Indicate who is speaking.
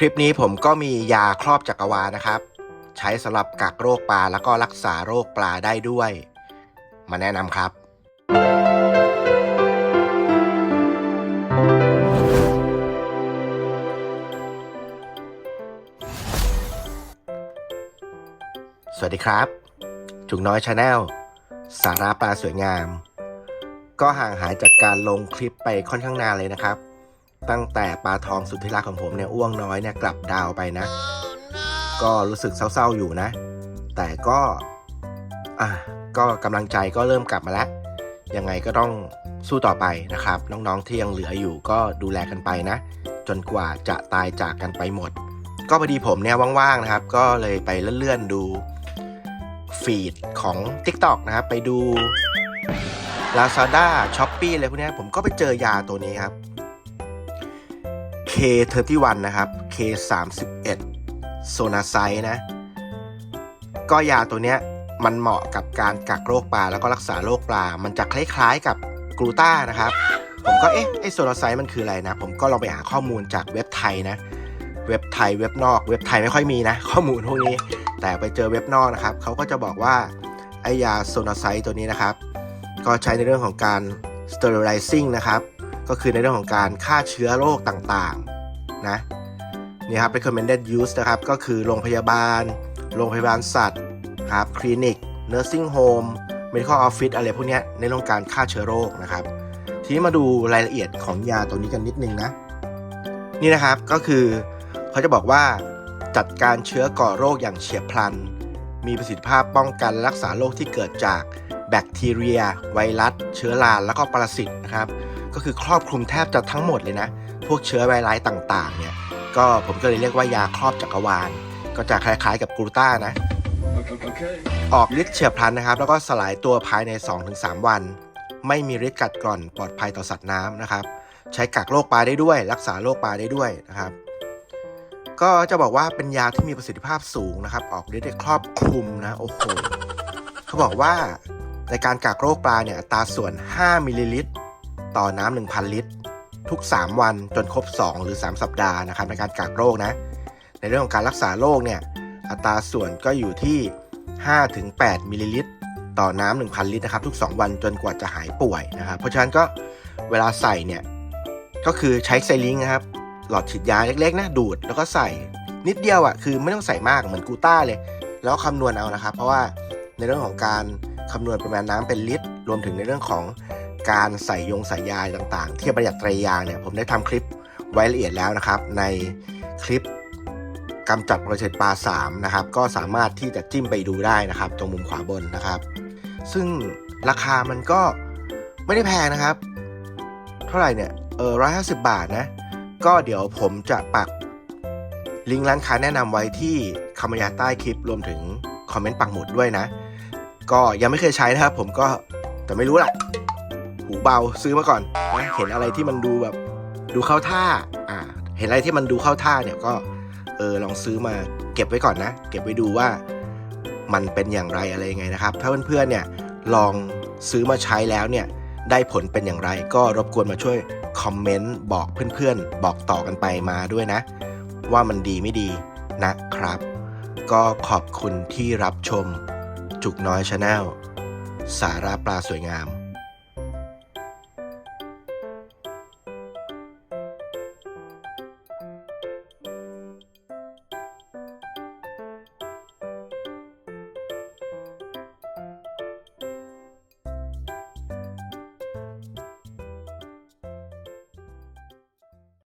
Speaker 1: คลิปนี้ผมก็มียาครอบจักรวาลนะครับ ใช้สำหรับกักโรคปลาแล้วก็รักษาโรคปลาได้ด้วย มาแนะนำครับ สวัสดีครับจุกน้อยชาแนลสาระปลาสวยงาม ก็ห่างหายจากการลงคลิปไปค่อนข้างนานเลยนะครับ ตั้งแต่ปลาทองสุดที่รักของผมเนี่ยอ้วงน้อยเนี่ยกลับดาวไปนะ ก็รู้สึกเศร้าๆอยู่นะ แต่ก็อะก็กำลังใจก็เริ่มกลับมาแล้ว ยังไงก็ต้องสู้ต่อไปนะครับ น้องๆที่ยังเหลืออยู่ก็ดูแลกันไปนะ จนกว่าจะตายจากกันไปหมด ก็พอดีผมเนี่ยว่างๆนะครับ ก็เลยไปเลื่อนๆดูฟีดของ TikTok นะครับ ไปดู Lazada s h o p e e อะไรพวกเนี้ยผมก็ไปเจอยาตัวนี้ครับ K31 นะครับ K31 โซนาไซนะ ก็ยาตัวเนี้ยมันเหมาะกับการกักโรคปลาแล้วก็รักษาโรคปลา มันจะคล้ายๆกับกลูต้านะครับ ผมก็เอ๊ะไอโซนาไซมันคืออะไรนะ ผมก็ลองไปหาข้อมูลจากเว็บไทยนะ เว็บไทยเว็บนอกเว็บไทยไม่ค่อยมีนะ ข้อมูลพวกนี้ แต่ไปเจอเว็บนอกนะครับเขาก็จะบอกว่าไอยาโซนาไซตัวนี้นะครับ ก็ใช้ในเรื่องของการ sterilizing นะครับ ก็คือในเรื่องของการฆ่าเชื้อโรคต่างๆนะนี่ครับ recommended use นะครับ ก็คือโรงพยาบาล โรงพยาบาลสัตว์ครับคลินิก nursing home medical office อะไรพวกนี้ในเรื่องการฆ่าเชื้อโรคนะครับ ทีนี้มาดูรายละเอียดของยาตัวนี้กันนิดนึงนะ นี่นะครับก็คือเขาจะบอกว่าจัดการเชื้อก่อโรคอย่างเฉียบพลัน มีประสิทธิภาพป้องกันรักษาโรคที่เกิดจากแบคทีเรีย ไวรัส เชื้อราแล้วก็ปรสิตนะครับ ก็คือครอบคลุมแทบจะทั้งหมดเลยนะ พวกเชื้อไวรัสต่างๆ เนี่ย ก็ผมก็เลยเรียกว่ายาครอบจักรวาล ก็จะคล้ายๆกับกลูต้านะ
Speaker 2: Okay.
Speaker 1: ออกฤทธิ์เฉียบพลันนะครับ แล้วก็สลายตัวภายใน 2-3 วัน ไม่มีฤทธิ์กัดกร่อนปลอดภัยต่อสัตว์น้ำนะครับ ใช้กักโรคปลาได้ด้วย รักษาโรคปลาได้ด้วยนะครับ ก็จะบอกว่าเป็นยาที่มีประสิทธิภาพสูงนะครับ ออกฤทธิ์ได้ครอบคลุมนะโอ้โหเขาบอกว่าในการกักโรคปลาเนี่ยอัตราส่วน 5 มิลลิลิตร ต่อน้ำ1,000 ลิตร ทุก 3 วันจนครบ 2 หรือ 3 สัปดาห์นะครับในการกักโรคนะ ในเรื่องของการรักษาโรคเนี่ยอัตราส่วนก็อยู่ที่ 5-8 มิลลิลิตร ต่อน้ำ1,000 ลิตรนะครับทุก 2 วันจนกว่าจะหายป่วยนะครับเพราะฉะนั้นก็เวลาใส่เนี่ยก็คือใช้ไซลิงค์นะครับหลอดฉีดยาเล็กๆนะดูดแล้วก็ใส่นิดเดียวอะ่ะคือไม่ต้องใส่มากเหมือนกูต้าเลย แล้วคำนวณเอานะครับ เพราะว่าในเรื่องของการคำนวณปริมาณน้ำเป็นลิตร รวมถึงในเรื่องของ การใส่ยงใส่ยาต่างๆ ที่ประหยัดไตรยางเนี่ยผมได้ทำคลิปไว้ละเอียดแล้วนะครับ ในคลิปกำจัดประเภทปลา3นะครับก็สามารถที่จะจิ้มไปดูได้นะครับ ตรงมุมขวาบนนะครับ ซึ่งราคามันก็ไม่ได้แพงนะครับ เท่าไหร่เนี่ยเออร้อยห้าสิบบาทนะ ก็เดี๋ยวผมจะปักลิงก์ร้านค้าแนะนำไว้ที่คำบรรยายใต้คลิปรวมถึงคอมเมนต์ปักหมุดด้วยนะ ก็ยังไม่เคยใช้นะครับผมก็แต่ไม่รู้แหละ หูเบาซื้อมาก่อนนะเห็นอะไรที่มันดูแบบดูเข้าท่าอ่า เห็นอะไรที่มันดูเข้าท่าเนี่ยก็เออลองซื้อมาเก็บไว้ก่อนนะ เก็บไว้ดูว่ามันเป็นอย่างไรอะไรยังไงนะครับ ถ้าเพื่อนๆเนี่ยลองซื้อมาใช้แล้วเนี่ยได้ผลเป็นอย่างไร ก็รบกวนมาช่วยคอมเมนต์บอกเพื่อนๆ บอกต่อกันไปมาด้วยนะ ว่ามันดีไม่ดีนะครับ ก็ขอบคุณที่รับชม จุกน้อยชาแนลสาระปลาสวยงาม